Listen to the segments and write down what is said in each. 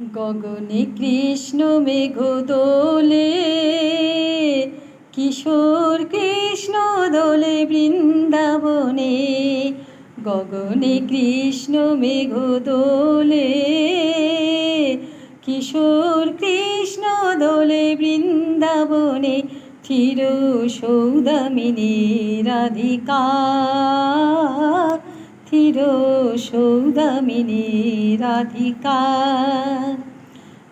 গগনে কৃষ্ণ মেঘ দোলে কিশোর কৃষ্ণ দোলে বৃন্দাবনে, গগনে কৃষ্ণ মেঘ দোলে কিশোর কৃষ্ণ দোলে বৃন্দাবনে থির সৌদামিনী রাধিকা। থির সৌদামিনী রাধিকা।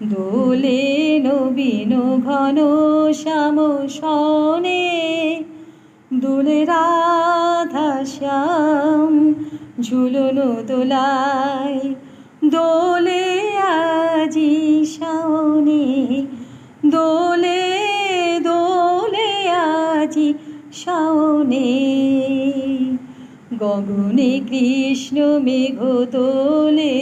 দোলে নবীন ঘন শ্যাম সনে দোলে রাধা শ্যাম ঝুলনো দোলায়। দোলে আজি শাওনে, দোলে গগনে কৃষ্ণ মেঘ তোলে।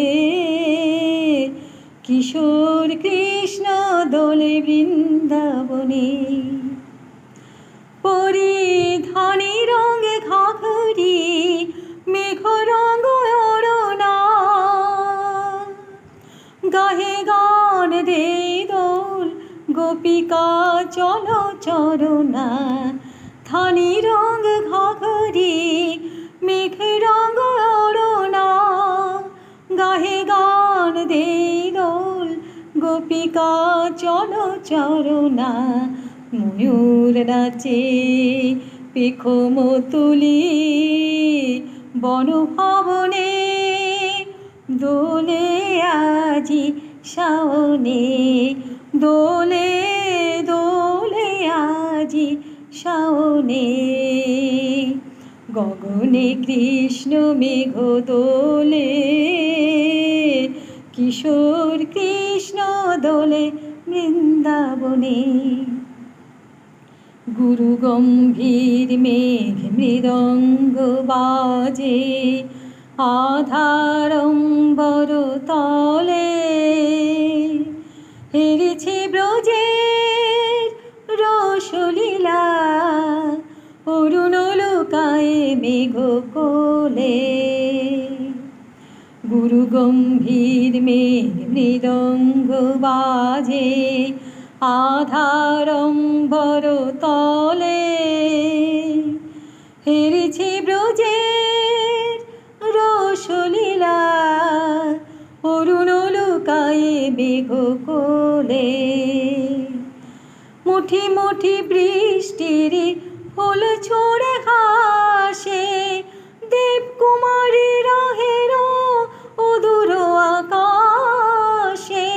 কিশোর কৃষ্ণ দোলে বৃন্দাবনে। পরিধানী রঙে ঘাঘরি, মেঘ রঙ অরণা। গাহে গান দে দোল, গোপিকা চল চরণা। থানি রঙ ঘাঘরি মেঘ রঙ অরণা গাহে গান দে দোল গোপিকা চল চরণা ময়ূর নাচে পেখম তুলি বনভবনে দোলে আজি শাওনে দোলে দোলে আজি শাওনে গগনে কৃষ্ণ মেঘ দোলে কিশোর কৃষ্ণ দোলে বৃন্দাবনে। গুরু গম্ভীর মেঘ মৃদঙ্গ বাজে, আধারম্বর তলে। হেরেছে অরুণ লোকায় মেঘ কোলে গুরু গম্ভীর মেঘ মৃদঙ্গ বাজে, আধারম্বর তলে। হেরেছে ব্রজের রসলীলা অরুণ লুকায়ে মেঘ কোলে মুঠি মুঠি বৃষ্টির ফুল ছড়ে হাসে দেবকুমারী রহের অদূর আকাশে।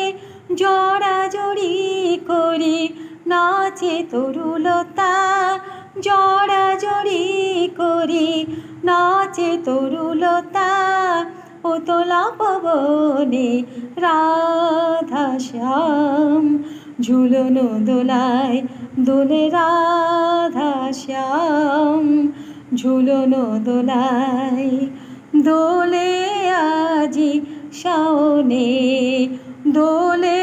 জড়াজড়ি করি নাচে তরুলতা জড়াজড়ি করি নাচে তরুলতা। ও তোলা পবনে রাধা ঝুলনো দোলায় দোলে রাধা শ্যাম। ঝুলনো দোলায় দোলে আজি শাওনে, দোলে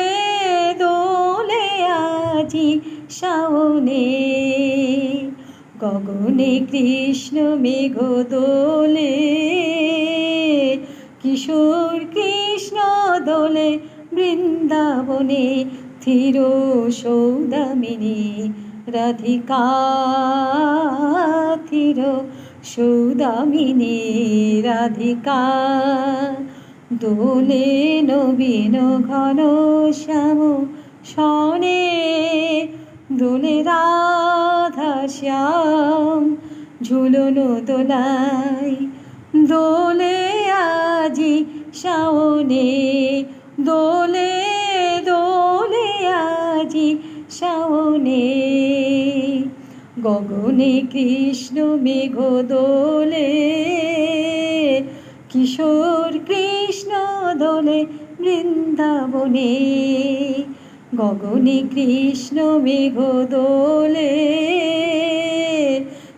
দোলে আজি শাওনে। গগনে কৃষ্ণ মেঘ দোলে, কিশোর কৃষ্ণ দোলে বৃন্দাবনে। থির সৌদামিনী, রাধিকা থির সৌদামিনী, রাধিকা দোলে নবীন ঘন শ্যাম সনে দোলে রাধা শ্যাম ঝুলনো দোলায়, দোলে আজি শাওনে, দোলে শাওনে গগনে কৃষ্ণ মেঘ দোলে, কিশোর কৃষ্ণ দোলে বৃন্দাবনে। গগনে কৃষ্ণ মেঘ দোলে,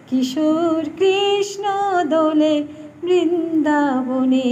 কিশোর কৃষ্ণ দোলে বৃন্দাবনে।